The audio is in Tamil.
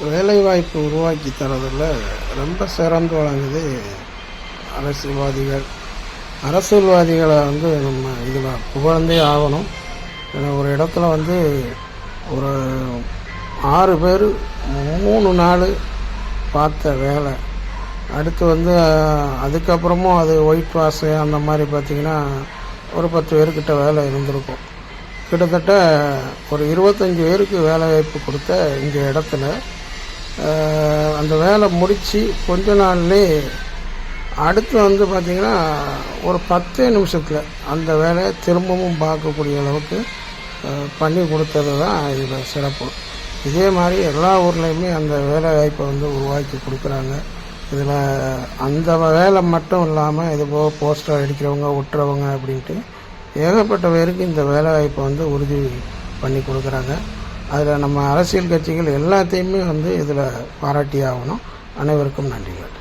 வேலைவாய்ப்பு உருவாக்கி தரதில் ரொம்ப சிறந்து வழங்குது அரசியல்வாதிகள். அரசியல்வாதிகளை வந்து நம்ம இதில் புகழ்ந்தே ஆகணும். ஏன்னா ஒரு இடத்துல வந்து ஒரு ஆறு பேர் மூணு நாள் பார்த்த வேலை. அடுத்து வந்து அதுக்கப்புறமும் அது ஒயிட் வாஷு அந்த மாதிரி பார்த்திங்கன்னா ஒரு பத்து பேர்கிட்ட வேலை இருந்திருக்கும். கிட்டத்தட்ட ஒரு இருபத்தஞ்சி பேருக்கு வேலை வாய்ப்பு கொடுத்த இந்த இடத்துல அந்த வேலை முடித்து கொஞ்ச நாள்லேயே அடுத்து வந்து பார்த்திங்கன்னா ஒரு பத்தே நிமிஷத்தில் அந்த வேலையை திரும்பவும் பார்க்கக்கூடிய அளவுக்கு பண்ணி கொடுத்தது தான் இதில் சிறப்பு. இதே மாதிரி எல்லா ஊர்லேயுமே அந்த வேலை வாய்ப்பை வந்து உருவாக்கி கொடுக்குறாங்க. இதில் அந்த வேலை மட்டும் இல்லாமல் இது போக போஸ்டர் அடிக்கிறவங்க ஒட்டுறவங்க அப்படின்ட்டு ஏகப்பட்ட பேருக்கு இந்த வேலை வாய்ப்பை வந்து உறுதி பண்ணி கொடுக்குறாங்க. அதில் நம்ம அரசியல் கட்சிகள் எல்லாத்தையுமே வந்து இதில் பாராட்டி ஆகணும். அனைவருக்கும் நன்றிகள்.